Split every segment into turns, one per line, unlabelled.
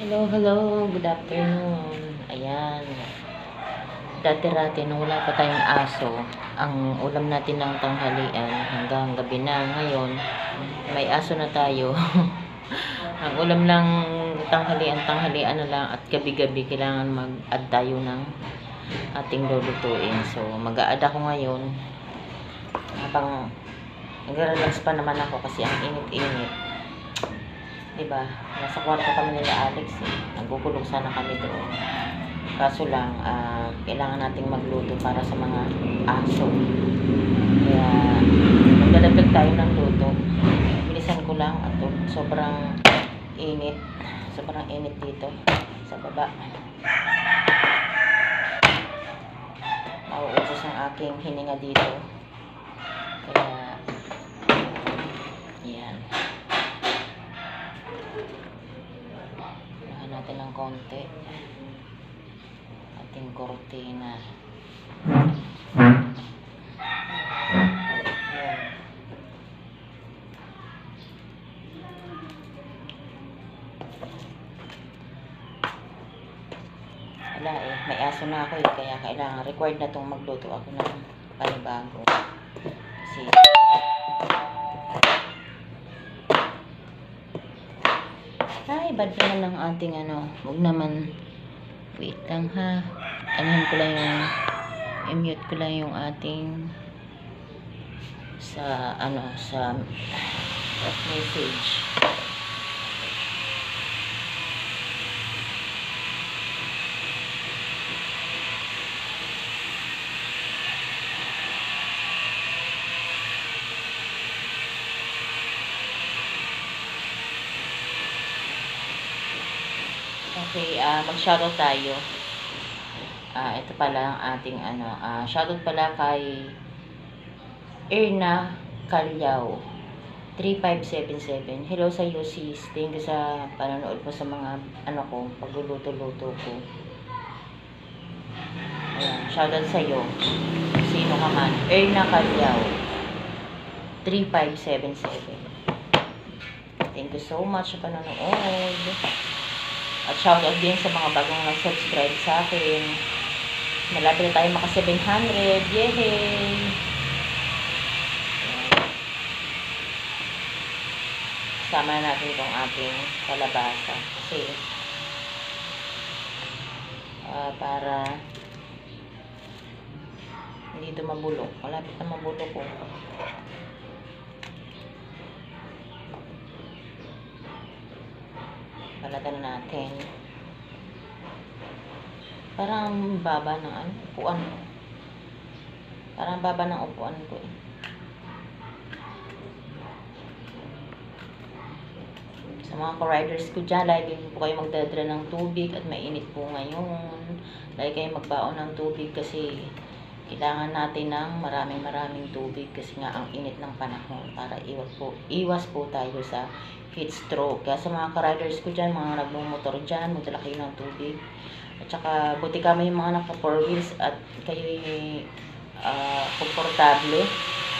Hello, hello. Good afternoon. Ayan. Dati-rati, nung wala pa tayong aso, ang ulam natin ng tanghalian hanggang gabi na. Ngayon, may aso na tayo. ang ulam lang tanghalian, tanghalian na lang at gabi-gabi kailangan mag-add tayo ng ating lulutuin. So, mag-a-add ako ngayon. Habang nag-relax pa naman ako kasi ang init-init. Diba? Nasa kwarto kami nila Alex eh. Nagkukulong sana kami doon. Kaso lang, ah, kailangan nating magluto para sa mga aso. Kaya, magdadagdag tayo ng luto. Bilisan ko lang at sobrang init. Sobrang init dito sa baba. Mauubos ang aking hininga dito. Kaya, yan. Lahan natin ng konti. Ating kortina. Yan. Wala eh, may aso na ako eh, kaya kailangan required na tong magluto ako ng panibago. Kasi Ay, bad naman ng ating ano. Huwag naman. Wait lang ha. Anuhin ko lang yung i-mute ko lang yung ating sa ano sa message. Okay, ah mag-shoutout tayo. Ah, ito pala ang ating ano, ah shoutout pala kay Erna Calyaw 3577. Hello sa iyo sis. Thank you sa panonood mo sa mga ano ko, pagluluto-luto ko. Ayan, shoutout sa iyo. Sino ka man? Erna Calyaw 3577. Thank you so much sa panonood. At shoutout din sa mga bagong nag-subscribe sa akin. Malapit na tayo maka 700. Yay! Ayan. Sama natin itong ating kalabasa. Kasi ah, para hindi ito mabulok. Malapit na mabulok ko. Na natin. Parang baba ng ano, upuan. Parang baba ng upuan ko eh. Sa mga ka-riders ko dyan, lagi po kayo magdadala ng tubig at mainit po ngayon. Lagi kayo magbaon ng tubig kasi kailangan natin ng maraming maraming tubig kasi nga ang init ng panahon para iwas po, iwas po tayo sa heat stroke. Kaya sa mga ka-riders ko dyan, mga nagmumotor dyan, magdala kayo ng tubig. At saka, buti kami yung mga naka four wheels at kayo uh, komportable.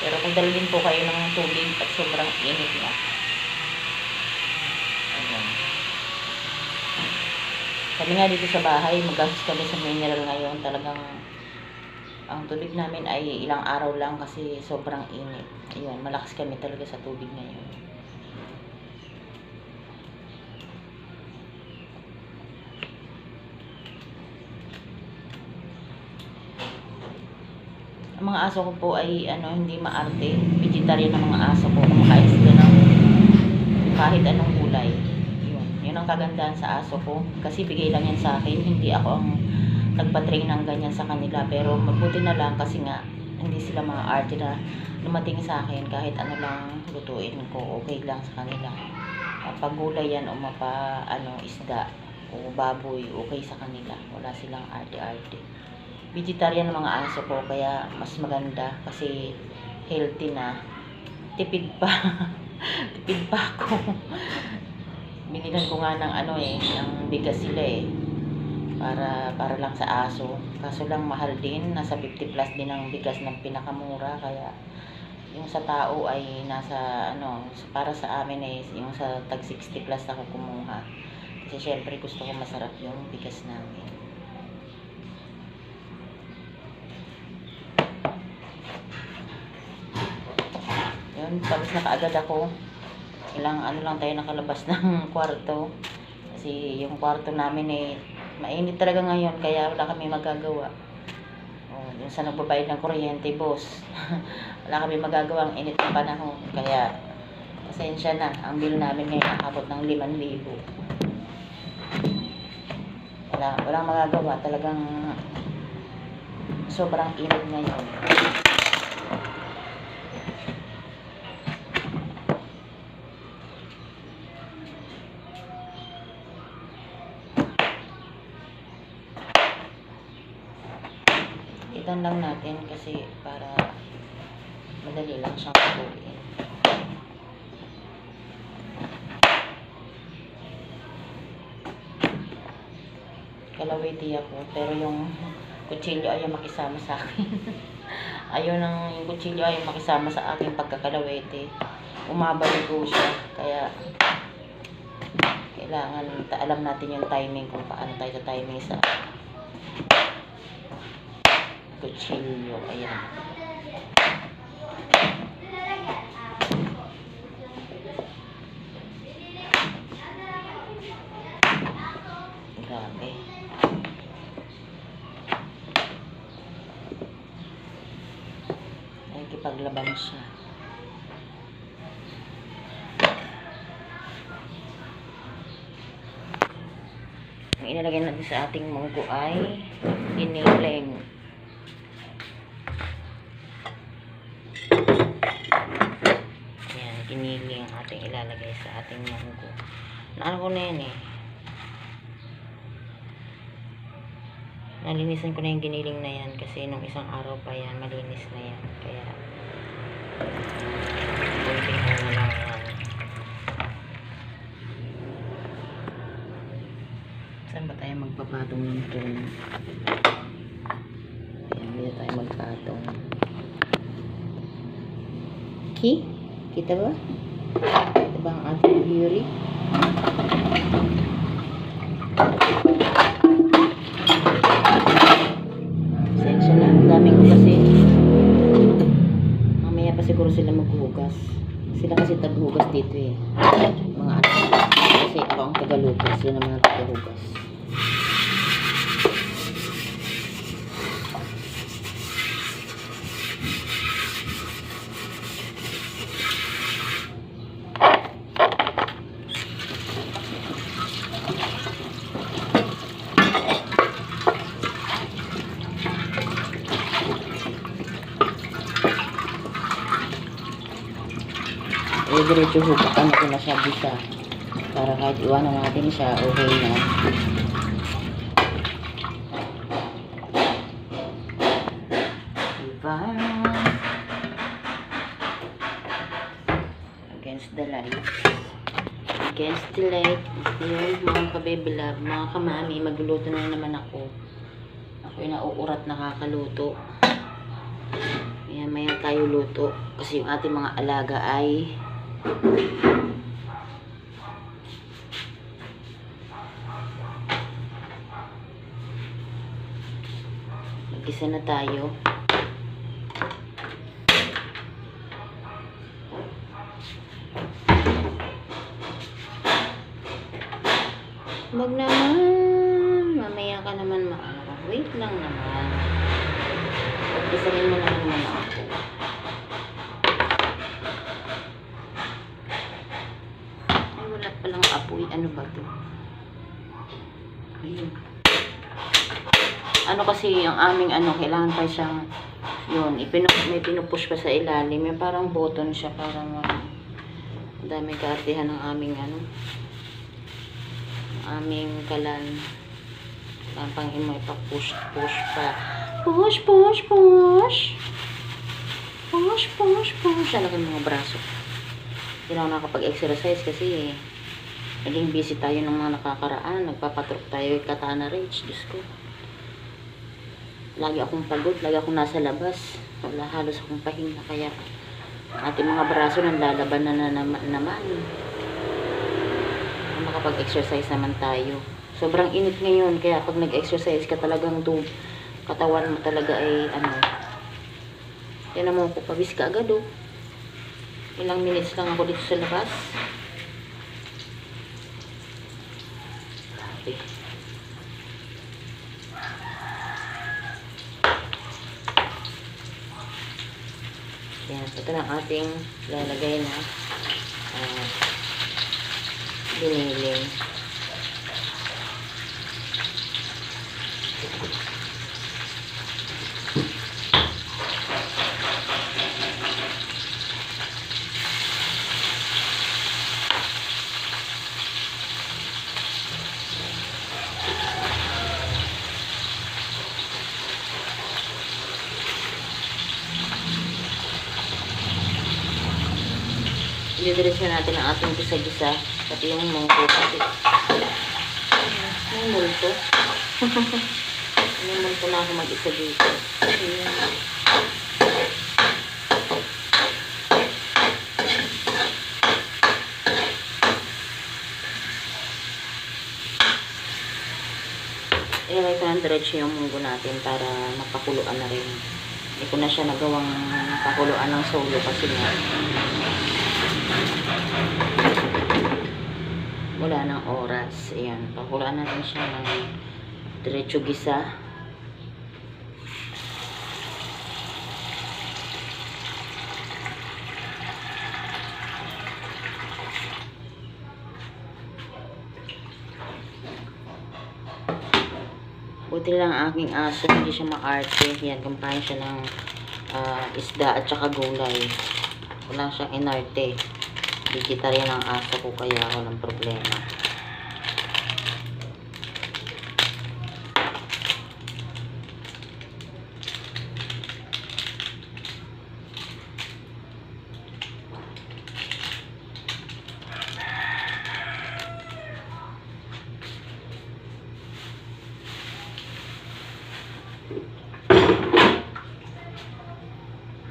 Pero kung dalhin po kayo ng tubig at sobrang init na. Ayan. Kami nga dito sa bahay, magastos kami sa mineral ngayon. Talagang ang tubig namin ay ilang araw lang kasi sobrang init. Ayun, malakas kami talaga sa tubig ngayon. Ang mga aso ko po ay ano, hindi maarte. Vegetarian ang mga aso ko. Kumakain sila ng kahit anong gulay. Yun. Yun ang kagandahan sa aso ko. Kasi bigay lang yan sa akin. Hindi ako ang nagpa-train ng ganyan sa kanila. Pero mabuti na lang kasi nga hindi sila mga arte na lumating sa akin kahit ano lang lutuin ko. Okay lang sa kanila. Pag gulay yan o mapa ano, isda o baboy, okay sa kanila. Wala silang arte-arte vegetarian ng mga aso ko kaya mas maganda kasi healthy na. Tipid pa. Tipid pa ako. Binilan ko nga ng ano eh ng bigas sila eh. Para para lang sa aso. Kaso lang mahal din. Nasa 50 plus din ang bigas ng pinakamura. Kaya yung sa tao ay nasa ano para sa amin eh yung sa tag 60 plus ako kumuha. Kasi syempre gusto ko masarap yung bigas namin. Yun, tapos na ako. Ilang ano lang tayo nakalabas ng kwarto. Kasi yung kwarto namin eh, mainit talaga ngayon kaya wala kami magagawa. Oh, yung sa nagbabayad ng kuryente, boss. wala kami magagawa ang init ng panahon. Kaya, pasensya na. Ang bill namin ngayon nakabot ng 5,000. Wala, walang magagawa. Talagang sobrang init ngayon. Itan lang natin kasi para madali lang siyang kukuin. Kalawiti ako, pero yung kutsilyo ayaw makisama sa akin. ayaw ng yung kutsilyo ayaw makisama sa aking pagkakalawete. Umabaligo siya, kaya kailangan alam natin yung timing kung paano tayo sa timing sa kutsilyo. Ayan. Grabe. Nakikipaglaban siya. Ang ilalagay natin sa ating munggo ay giniling. Ayan, ating ilalagay sa ating munggo. Naano ko na yan eh. Nalinisan ko na yung giniling na yan kasi nung isang araw pa yan, malinis na yan. Kaya, kunting ano lang yan. Saan ba tayo magpapatong nito? Ayan, dito tayo magpatong. Ki? Kita ba? Kita ba ang ating beauty? Sensya na, ang dami ko kasi. Mamaya pa siguro sila maghugas. Sila kasi taghugas dito eh. Mga anak. Kasi ako ang. Sila naman ang tagahugas. Eh, diretso hugakan ko na siya bisa. Para kahit iwanan natin siya, okay na. Diba? Against the light. Against the light. Yun, mga kabebilab, mga kamami, magluluto na naman ako. Ako yung nauurat nakakaluto. Maya maya tayo luto. Kasi yung ating mga alaga ay Mag-isa na tayo. Wag naman. Mamaya ka naman maano. Wait lang naman. Pag-isahin mo naman muna ako. Ay, wala apoy. Ano ba to? Ayun. Ano kasi yung aming ano, kailangan pa siyang yun, ipinu may pinupush pa sa ilalim. Yung parang button siya, parang um, ang dami kaartihan ng aming ano, aming kalan. Kailangan pang imo ipa-push, push pa. Push, push, push. Push, push, push. Yung mga braso. Hindi na ako nakapag-exercise kasi naging busy tayo ng mga nakakaraan. Nagpapatrok tayo kay Katana Ridge. Diyos ko. Lagi akong pagod. Lagi akong nasa labas. Wala halos akong pahinga. Kaya ating mga braso nang lalaban na, na naman. naman. makapag-exercise naman tayo. Sobrang init ngayon, kaya pag nag-exercise ka talagang to, katawan mo talaga ay ano, yan mo ko, pawis ka agad oh. Ilang minutes lang ako dito sa labas. Ito na ating lalagay na uh, biniling. Didiretso natin ang ating gisa-gisa. Pati yung mungko kasi. May multo. May multo na ako mag-isa dito. Ayan. Ilagay ko yung munggo natin para mapakuluan na rin. Hindi ko na siya nagawang pakuluan ng solo kasi nga wala ng oras. Ayan, pakulaan natin siya ng diretso gisa. Buti lang ang aking aso, hindi siya maarte. Yan, kumpain siya ng ah, isda at saka gulay. Wala siyang inarte. Vegetarian ang aso ko kaya walang problema.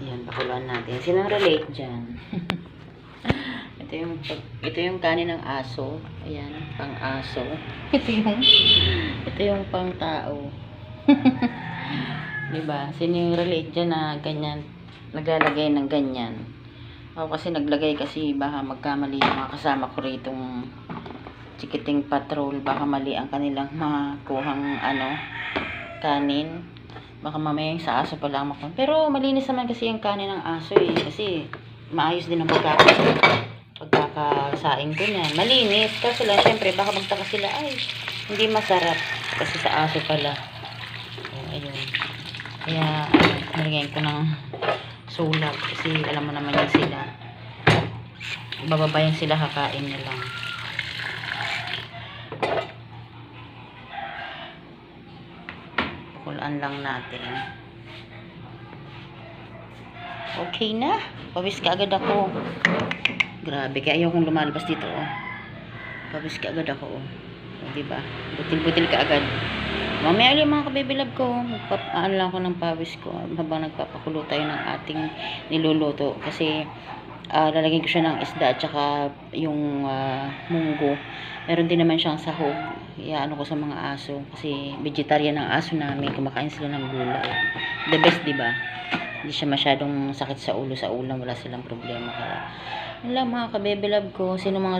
Ayan, pakuluan natin. Sinong relate dyan? ito yung ito yung kanin ng aso. Ayan, pang aso. Ito yung ito yung pang tao. 'Di ba? Sino yung relate dyan na ganyan naglalagay ng ganyan? Ako kasi naglagay kasi baka magkamali yung mga kasama ko ritong chikiting patrol. Baka mali ang kanilang makuhang ano kanin. Baka mamaya yung sa aso pala ang makon. Pero malinis naman kasi yung kanin ng aso eh. Kasi maayos din ang pagkaka pagkakasaing ko niyan. Malinis. Kaso lang, syempre, baka magtaka sila, ay, hindi masarap. Kasi sa aso pala. O, ayun. Kaya, nilagyan ko ng sulat. Kasi alam mo naman yan sila. Bababayan sila kakain na lang. Pakulaan lang natin. Okay na. Pawis ka agad ako. Grabe, kaya ayaw kong lumalabas dito, oh. Pawis ka agad ako, oh. O, diba? Butil-butil ka agad. Mamaya ulit mga kabibilab ko, magpapaan lang ako ng pawis ko habang nagpapakulo tayo ng ating niluluto. Kasi, ah, lalagyan ko siya ng isda at saka yung ah, munggo. Meron din naman siyang sahog. Iyaano ko sa mga aso. Kasi vegetarian ang aso namin. Kumakain sila ng gulay. The best, di ba? Hindi siya masyadong sakit sa ulo sa ulam. Wala silang problema. Kaya, wala mga kabebe love ko. Sino mga